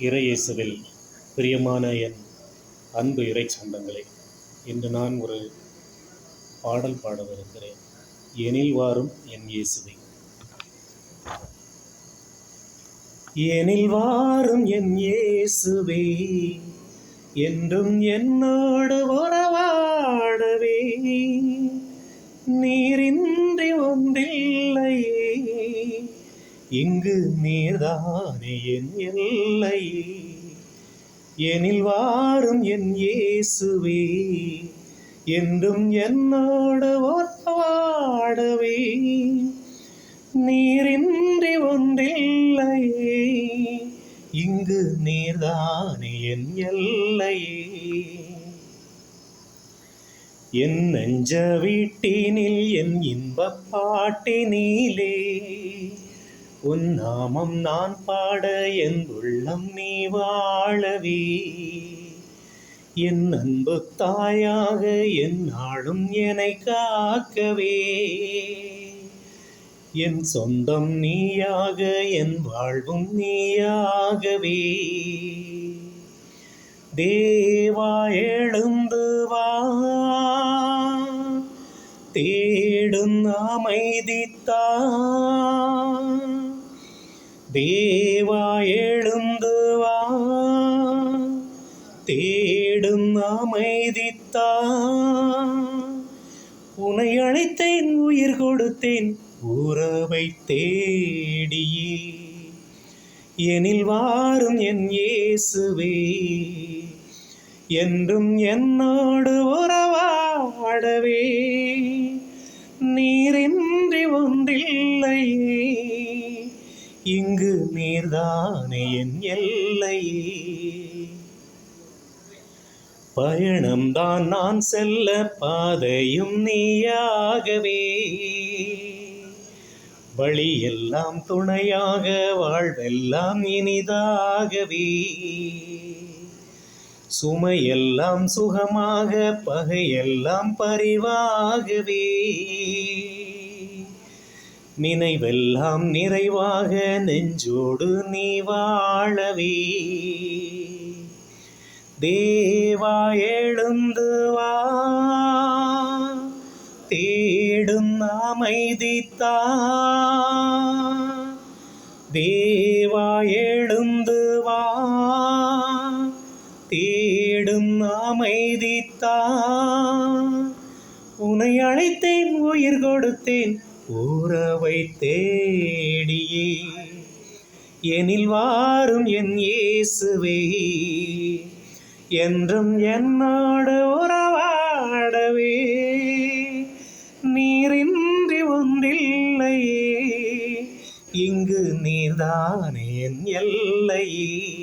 இறையேசுவில் பிரியமான என் அன்பு இறை சொந்தங்களே இன்று நான் ஒரு பாடல் பாடவிருக்கிறேன். எனில் வாரும் என் இயேசுவை. எனில் வாரும் என் இயேசுவே என்றும் என்னோடு உறவாடவே. நீர் இங்கு நீர்தானே என் எல்லை. எனில் வாரும் என் இயேசுவே என்றும் என்னோடு வாடவே நீரின்றி ஒன்றில்லையே இங்கு நீர்தானே என் எல்லையே என் நெஞ்ச வீட்டினில் என் இன்பப் பாட்டினிலே உன் நாமம் நான் பாட என் உள்ளம் நீ வாழவே. என் அன்பு தாயாக என் நாளும் என்னை காக்கவே. என் சொந்தம் நீயாக என் வாழ்வும் நீயாகவே. தேவா எழுந்து வா. தேடும் அமைதித்தான் தேவா எழுந்து வா தேடும் அமைதித்தா. உனை அழைத்தேன் உயிர் கொடுத்தேன் உறவை தேடியே. எனில் வாரும் என் இயேசுவே என்றும் என்னோடு உறவாடவே. நீரின்றி ஒன்றில்லையே. நீர்தானே என் எல்லையே பயணம்தான் நான் செல்ல பாதையும் நீயாகவே. வழியெல்லாம் துணையாக வாழ்வெல்லாம் இனிதாகவே. சுமையெல்லாம் சுகமாக பகையெல்லாம் பரிவாகவே. நினைவெல்லாம் நிறைவாக நெஞ்சோடு நீ வாழவே. தேவா எழுந்து வா. தேடும் அமைதித்தா. தேவா எழுந்து வா. தேடும் அமைதித்தா. உன்னை அழைத்தேன் உயிர் கொடுத்தேன். உறவை தேடியே எனில் வாரும் என் இயேசுவே என்றும் என்னோடு உறவாடவே. நீரின்றி ஒன்றில்லையே இங்கு நீர்தானே என் எல்லையே.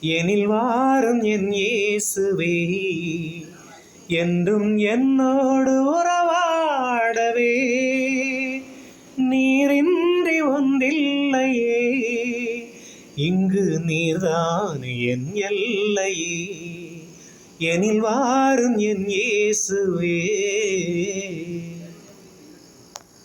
எனில் வாரும் என் இயேசுவே என்றும் என்னோடு உறவாடவே. நீரின்றி ஒன்றில்லையே இங்கு நீர்தான் என் எல்லையே. எனில் வாரும் என் இயேசுவே.